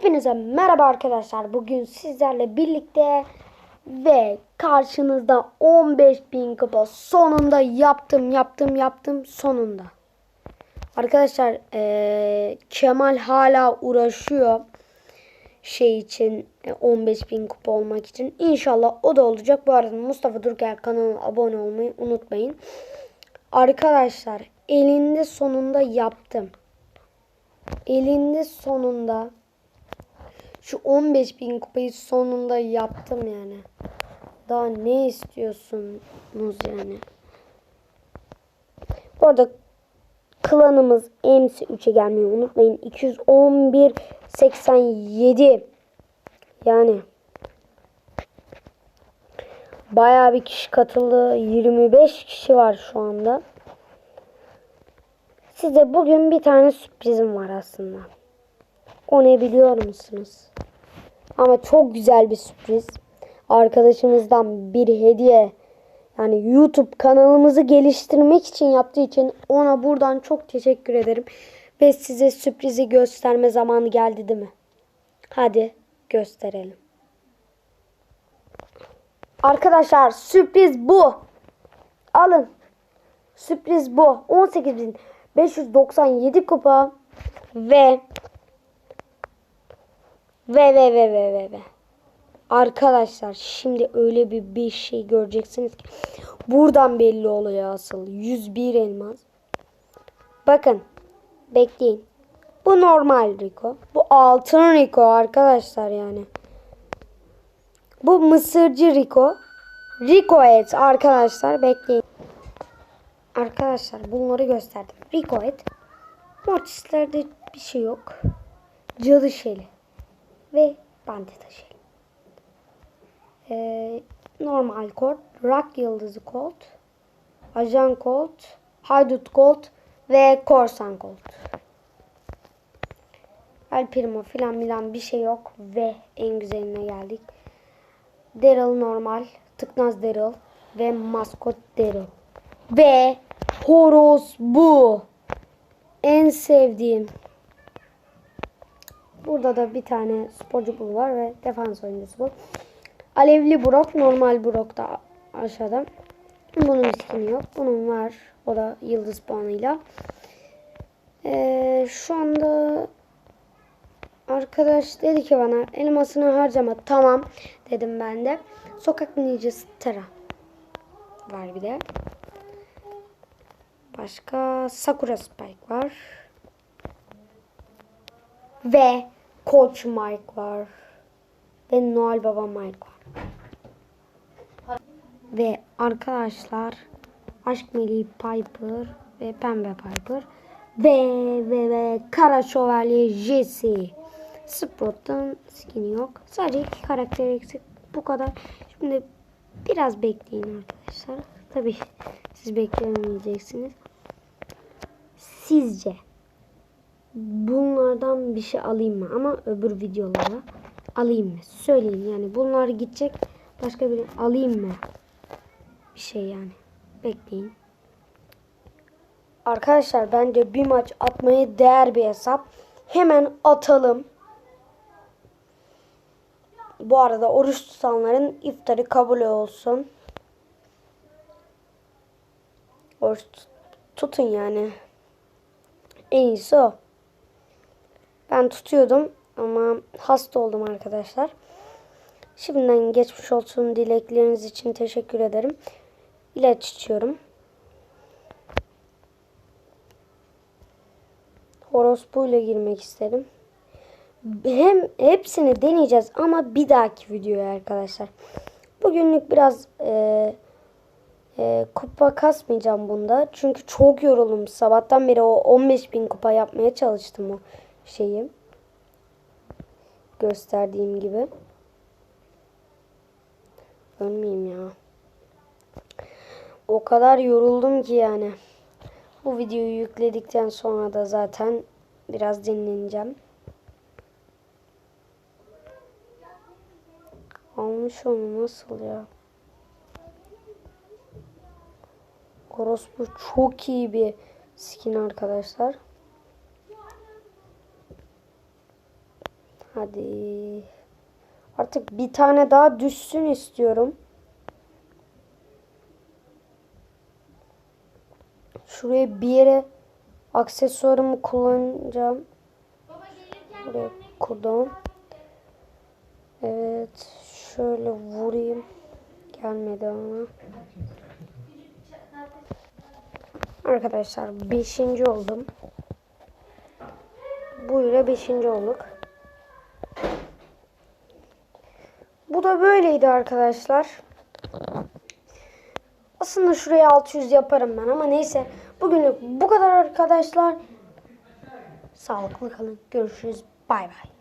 Hepinize merhaba arkadaşlar. Bugün sizlerle birlikte ve karşınızda 15.000 kupa sonunda yaptım yaptım yaptım sonunda. Arkadaşlar eee, Kemal hala uğraşıyor şey için e, 15.000 kupa olmak için. İnşallah o da olacak. Bu arada Mustafa Durker kanalına abone olmayı unutmayın. Arkadaşlar elinde sonunda yaptım. Elinde sonunda şu 15.000 kupayı sonunda yaptım yani. Daha ne istiyorsunuz yani? Bu arada klanımız MC 3'e gelmeyi unutmayın. 211 87 yani bayağı bir kişi katıldı. 25 kişi var şu anda. Size bugün bir tane sürprizim var aslında. O ne biliyor musunuz? Ama çok güzel bir sürpriz. Arkadaşımızdan bir hediye. Yani YouTube kanalımızı geliştirmek için yaptığı için ona buradan çok teşekkür ederim. Ve size sürprizi gösterme zamanı geldi değil mi? Hadi gösterelim. Arkadaşlar sürpriz bu. Alın. Sürpriz bu. 18.597 kupa ve ve ve ve ve ve ve. Arkadaşlar şimdi öyle bir bir şey göreceksiniz ki buradan belli oluyor asıl 101 elmas. Bakın bekleyin. Bu normal Rico. Bu altın Rico arkadaşlar yani. Bu mısırcı Rico. Rico et arkadaşlar bekleyin. Arkadaşlar bunları gösterdim. Rico et. Mortislerde bir şey yok. Cadı şeli. Ve bandita şeli. Ee, normal kod. Rock yıldızı kod. Ajan kod. Haydut kod. Ve korsan kod. El Primo filan milan bir şey yok. Ve en güzeline geldik. Daryl normal. Tıknaz Daryl. Ve maskot Daryl. Ve horoz bu. En sevdiğim. Burada da bir tane sporcu bu var ve defans oyuncusu bu. Alevli Brock, normal Brock da aşağıda. Bunun skini yok. Bunun var. O da yıldız puanıyla. Ee, şu anda arkadaş dedi ki bana elmasını harcama. Tamam dedim ben de. Sokak ninjası Tera var bir de. Başka Sakura Spike var. Ve Coach Mike var. Ve Noel Baba Mike var. Ve arkadaşlar Aşk Meleği Piper ve Pembe Piper ve ve ve Kara Şövalye Jesse. Sprout'tan skin yok. Sadece iki karakter eksik. Bu kadar. Şimdi biraz bekleyin arkadaşlar. Tabii siz bekleyemeyeceksiniz. Sizce bunlardan bir şey alayım mı? Ama öbür videolara alayım mı? Söyleyin yani bunlar gidecek. Başka bir alayım mı? Bir şey yani. Bekleyin. Arkadaşlar bence bir maç atmaya değer bir hesap. Hemen atalım. Bu arada oruç tutanların iftarı kabul olsun. Oruç tut- tutun yani. En iyisi o. Ben tutuyordum ama hasta oldum arkadaşlar. Şimdiden geçmiş olsun dilekleriniz için teşekkür ederim. İlaç içiyorum. Horospuyla girmek isterim. Hem hepsini deneyeceğiz ama bir dahaki videoya arkadaşlar. Bugünlük biraz e, e, kupa kasmayacağım bunda. Çünkü çok yoruldum. Sabahtan beri o 15.000 kupa yapmaya çalıştım o şeyi. Gösterdiğim gibi. Ölmeyeyim ya. O kadar yoruldum ki yani. Bu videoyu yükledikten sonra da zaten biraz dinleneceğim. Almış onu nasıl ya? Orospu çok iyi bir skin arkadaşlar. Hadi. Artık bir tane daha düşsün istiyorum. Şuraya bir yere aksesuarımı kullanacağım. Buraya kurdum. Evet. Şöyle vurayım. Gelmedi ama. Arkadaşlar 5. oldum. Bu ile 5. olduk. Da böyleydi arkadaşlar. Aslında şuraya 600 yaparım ben ama neyse. Bugünlük bu kadar arkadaşlar. Sağlıklı kalın. Görüşürüz. Bay bay.